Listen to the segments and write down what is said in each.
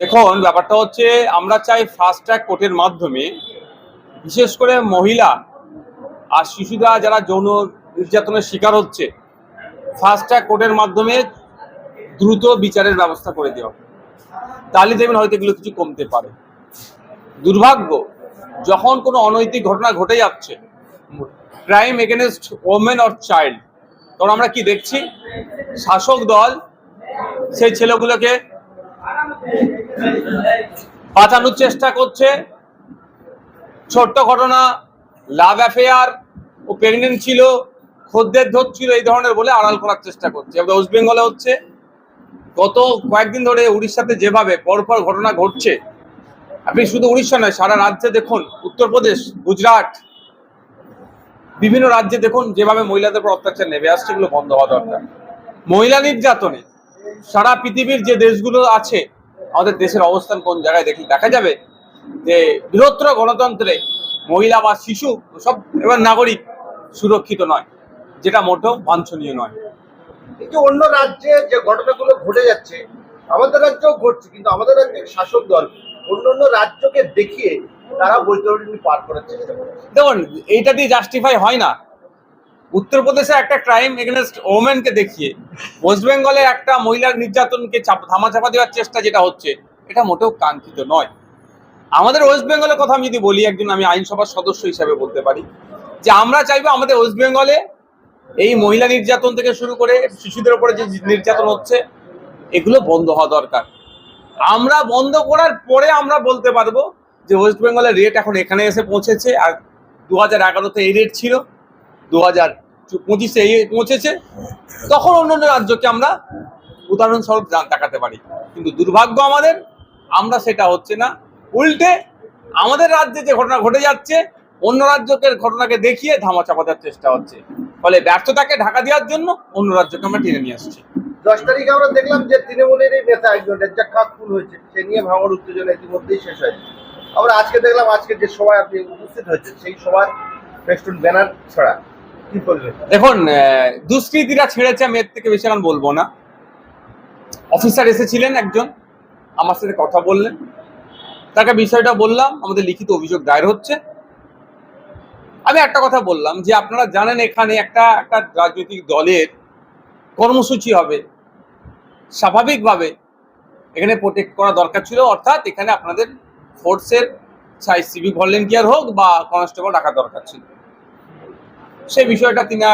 দেখুন ব্যাপারটা হচ্ছে আমরা চাই ফাস্ট ট্র্যাক কোর্টের মাধ্যমে, বিশেষ করে মহিলা আর শিশুরা যারা যৌন নির্যাতনের শিকার হচ্ছে ফাস্ট ট্র্যাক কোর্টের মাধ্যমে দ্রুত বিচারের ব্যবস্থা করে দেওয়া। তাহলে দেখবেন হয়তো এগুলো কিছু কমতে পারে। দুর্ভাগ্য, যখন কোনো অনৈতিক ঘটনা ঘটে যাচ্ছে crime against women or child তখন আমরা কি দেখছি? শাসক দল সেই ছেলেগুলোকে বাঁচানোর চেষ্টা করছে। ছোট্ট ঘটনা লাভ অ্যাফেয়ার ও প্রেগনেন্ট ছিল, খদ্দের ধরছিল এই ধরনের বলে আড়াল করার চেষ্টা করছে। এবার ওয়েস্ট বেঙ্গলে হচ্ছে, গত কয়েকদিন ধরে উড়িষ্যাতে যেভাবে পরপর ঘটনা ঘটছে, আপনি শুধু উড়িষ্যা নয়, সারা রাজ্যে দেখুন, উত্তরপ্রদেশ, গুজরাট, বিভিন্ন রাজ্যে দেখুন যেভাবে মহিলাদের উপর অত্যাচার নেমে আসছে, এগুলো বন্ধ হওয়া দরকার। মহিলা নির্যাতনে সারা পৃথিবীর যে দেশগুলো আছে আমাদের দেশের অবস্থান কোন জায়গায় দেখি? দেখা যাবে যে বৃহত্তর গণতন্ত্রে মহিলা বা শিশু সব এবার নাগরিক সুরক্ষিত নয় যেটা মোটেও বাঞ্ছনীয় নয়। এই যে অন্য রাজ্যে যে ঘটনাগুলো ঘটে যাচ্ছে আমাদের রাজ্যেও ঘটছে কিন্তু আমাদের রাজ্যের শাসক দল অন্য অন্য রাজ্যকে দেখিয়ে তারা বৈতরণী পার করার চেষ্টা করছে। দেখুন এইটা দিয়ে জাস্টিফাই হয় না। উত্তরপ্রদেশে একটা ক্রাইম এগেনস্ট ওমেনকে দেখিয়ে ওয়েস্ট বেঙ্গলে একটা মহিলার নির্যাতনকে চাপ ধামাচাপা দেওয়ার চেষ্টা যেটা হচ্ছে, এটা মোটেও কাঙ্ক্ষিত নয়। আমাদের ওয়েস্ট বেঙ্গলের কথা আমি যদি বলি, একজন আমি আইনসভার সদস্য হিসাবে বলতে পারি, যে আমরা চাইব আমাদের ওয়েস্ট বেঙ্গলে এই মহিলা নির্যাতন থেকে শুরু করে শিশুদের উপরে যে নির্যাতন হচ্ছে, এগুলো বন্ধ হওয়া দরকার। আমরা বন্ধ করার পরে আমরা বলতে পারব যে ওয়েস্ট বেঙ্গলের রেট এখন এখানে এসে পৌঁছেছে, আর দু হাজার এগারোতে এই রেট ছিল। দু হাজার পঁচিশে পৌঁছেছে, তখন অন্য অন্য রাজ্যকে আমরা উদাহরণস্বরূপ দেখাতে পারি। কিন্তু দুর্ভাগ্য আমাদের, আমরা সেটা হচ্ছে না। উল্টে আমাদের রাজ্যে যে ঘটনা ঘটে যাচ্ছে, অন্য রাজ্যকে ঘটনাকে দেখিয়ে ধামা চাপানোর চেষ্টা হচ্ছে। ফলে ব্যর্থতাকে ঢাকা দেওয়ার জন্য অন্য রাজ্যকে আমরা টেনে নিয়ে আসছি। দশ তারিখে আমরা দেখলাম যে তৃণমূলের এই নেতা একজন, রেজ্জাক খান খুন হয়েছে। সে নিয়ে ভাঙর উত্তেজনা ইতিমধ্যেই শেষ হয়েছে আমরা আজকে দেখলাম আজকে যে সভায় আপনি উপস্থিত হয়েছে সেই সভার ফেস্টুন ব্যানার ছড়া। দেখুন দুষ্কৃতীরা ছেড়েছে, আমি এর থেকে বেশি এখন বলব না। অফিসার এসেছিলেন একজন, আমার সাথে কথা বললেন। তাকে বিষয়টা বললাম, আমাদের লিখিত অভিযোগ দায়ের হচ্ছে। আমি একটা কথা বললাম যে, আপনারা জানেন এখানে একটা একটা রাজনৈতিক দলের কর্মসূচি হবে। স্বাভাবিকভাবে এখানে প্রোটেক্ট করা দরকার ছিল, অর্থাৎ এখানে আপনাদের ফোর্সের চাই সিভিক ভলেন্টিয়ার হোক বা কনস্টেবল রাখা দরকার ছিল। সেই বিষয়টা তিনি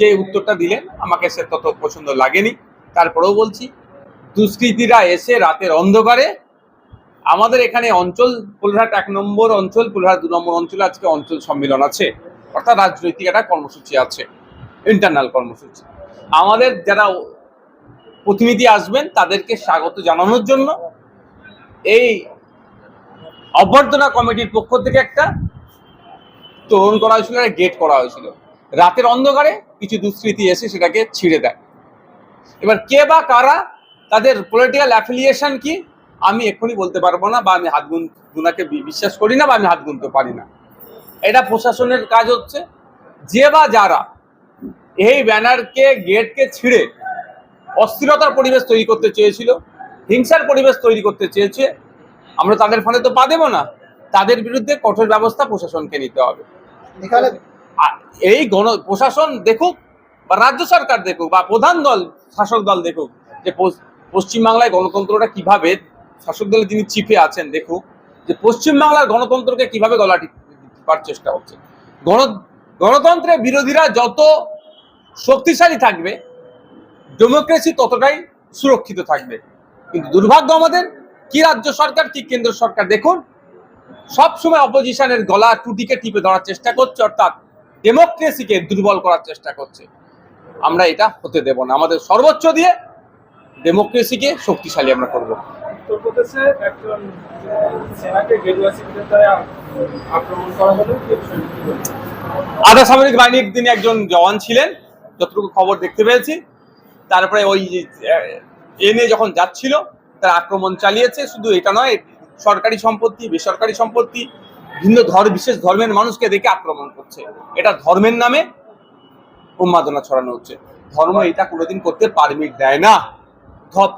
যে উত্তরটা দিলেন, আমাকে সে তত পছন্দ লাগেনি। তারপরেও বলছি, দুষ্কৃতীরা এসে রাতের অন্ধকারে, আমাদের এখানে অঞ্চল পুলহাট এক নম্বর অঞ্চল পুলহাট দু নম্বর অঞ্চলে, আজকে অঞ্চল সম্মেলন আছে। অর্থাৎ রাজনৈতিক একটা কর্মসূচি আছে ইন্টারনাল কর্মসূচি। আমাদের যারা প্রতিনিধি আসবেন, তাদেরকে স্বাগত জানানোর জন্য, এই অভ্যর্থনা কমিটির পক্ষ থেকে একটা তোরণ করা হয়েছিল গেট করা হয়েছিল। রাতের অন্ধকারে কিছু দুষ্কৃতী এসে সেটাকে ছিঁড়ে দেয়। এবার কে বা কারা তাদের পলিটিক্যাল অ্যাফিলিয়েশন কি আমি এক্ষুনি বলতে পারব না বা আমি হাত গুন গুনাকে বিশ্বাস করি না বা আমি হাত গুনতে পারি না। এটা প্রশাসনের কাজ হচ্ছে। যে বা যারা এই ব্যানারকে গেটকে ছিঁড়ে অস্থিরতার পরিবেশ তৈরি করতে চেয়েছিল হিংসার পরিবেশ তৈরি করতে চেয়েছে আমরা তাদের ফলে তো পা দেবো না। তাদের বিরুদ্ধে কঠোর ব্যবস্থা প্রশাসনকে নিতে হবে। এই গণ প্রশাসন দেখুক বা রাজ্য সরকার দেখুক বা প্রধান দল, শাসক দল দেখুক যে পশ্চিমবাংলায় গণতন্ত্রটা কীভাবে শাসক দলে যিনি চিফে আছেন দেখুক যে পশ্চিমবাংলার গণতন্ত্রকে কীভাবে গলা টিপার চেষ্টা হচ্ছে। গণ গণতন্ত্রের বিরোধীরা যত শক্তিশালী থাকবে, ডেমোক্রেসি ততটাই সুরক্ষিত থাকবে। কিন্তু দুর্ভাগ্য আমাদের, কি রাজ্য সরকার, কি কেন্দ্র সরকার দেখুন, সবসময় অপোজিশনের গলা টুটিকে টিপে ধরার চেষ্টা করছে, অর্থাৎ ডেমোক্রেসিকে দুর্বল করার চেষ্টা করছে। আমরা এটা হতে দেব না। আমাদের সর্বোচ্চ দিয়ে ডেমোক্রেসিকে শক্তিশালী আমরা করব। উত্তরপ্রদেশে একজন সেনাকে গেরুয়া আক্রমণ করা হলো। কি বিষয়টি কি বলবেন? আধা সামরিক বাহিনীর তিনি একজন জওয়ান ছিলেন যতটুকু খবর দেখতে পেয়েছি। তারপরে ওই আহ, এ নিয়ে যখন যাচ্ছিল তার আক্রমণ চালিয়েছে। শুধু এটা নয় সরকারি সম্পত্তি বেসরকারি সম্পত্তি ভিন্ন ধর, বিশেষ ধর্মের মানুষকে দেখে আক্রমণ করছে। এটা ধর্মের নামে উন্মাদনা ছড়ানো হচ্ছে। ধর্ম এটা কোনোদিন করতে পারমিট দেয় না।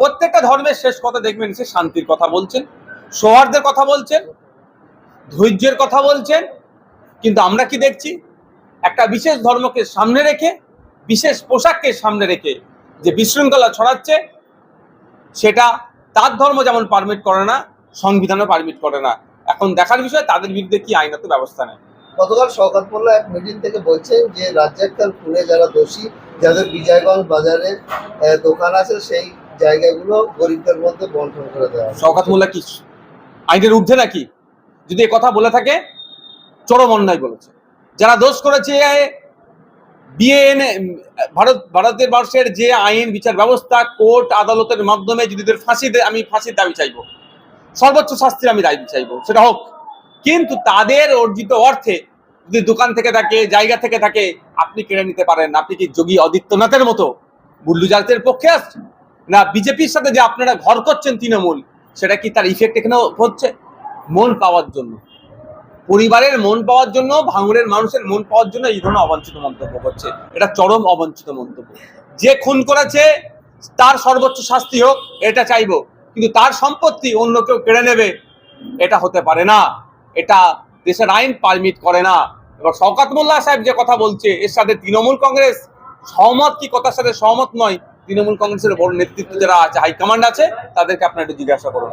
প্রত্যেকটা ধর্মের শেষ কথা দেখবেন, সে শান্তির কথা বলছেন, সৌহার্দের কথা বলছেন, ধৈর্যের কথা বলছেন। কিন্তু আমরা কি দেখছি? একটা বিশেষ ধর্মকে সামনে রেখে, বিশেষ পোশাককে সামনে রেখে যে বিশৃঙ্খলা ছড়াচ্ছে, সেটা তার ধর্ম যেমন পারমিট করে না, সংবিধানও পারমিট করে না। এখন দেখার বিষয় তাদের বিরুদ্ধে কি আইনত ব্যবস্থা নেয়? গতকাল শওকত মোল্লা এক মিটিং থেকে বলছেন যে রাজ্জাক্কাল খুনে যারা দোষী যাদের বিজয়গঞ্জ বাজারে দোকান আছে সেই জায়গাগুলো গরিবদের মধ্যে বন্টন করে দেওয়া। শওকাত মোল্লা কি আইনের ঊর্ধ্বে নাকি? যদি এ কথা বলে থাকে চরম অন্যায় বলেছে। যারা দোষ করেছে বিএনএ ভারত ভারতের বর্ষের যে আইন বিচার ব্যবস্থা কোর্ট আদালতের মাধ্যমে যদি ফাঁসি দেয় আমি ফাঁসির দাবি চাইব। সর্বোচ্চ শাস্তির আমি দাবি চাইব, সেটা হোক। কিন্তু তাদের অর্জিত অর্থে যদি দোকান থেকে থাকে, জায়গা থেকে থাকে, আপনি কেড়ে নিতে পারেন। আপনি কি যোগী আদিত্যনাথের মতো বুল্লুজাতের পক্ষে আসছেন না বিজেপির সাথে যে আপনারা ঘর করছেন তৃণমূল, সেটা কি তার ইফেক্ট এখানে হচ্ছে? মন পাওয়ার জন্য। পরিবারের মন পাওয়ার জন্য, ভাঙড়ের মানুষের মন পাওয়ার জন্য এই ধরনের অবাঞ্ছিত মন্তব্য করছে। এটা চরম অবাঞ্ছিত মন্তব্য। যে খুন করেছে, তার সর্বোচ্চ শাস্তি হোক, এটা চাইব। কিন্তু তার সম্পত্তি অন্য কেউ কেড়ে নেবে, এটা হতে পারে না। এটা দেশের আইন পারমিট করে না। এবার শওকাত মোল্লা সাহেব যে কথা বলছে, এর সাথে তৃণমূল কংগ্রেস সহমত কি? কথার সাথে সহমত নয়। তৃণমূল কংগ্রেসের বড় নেতৃত্ব যারা আছে, হাইকমান্ড আছে, তাদেরকে আপনার একটু জিজ্ঞাসা করুন।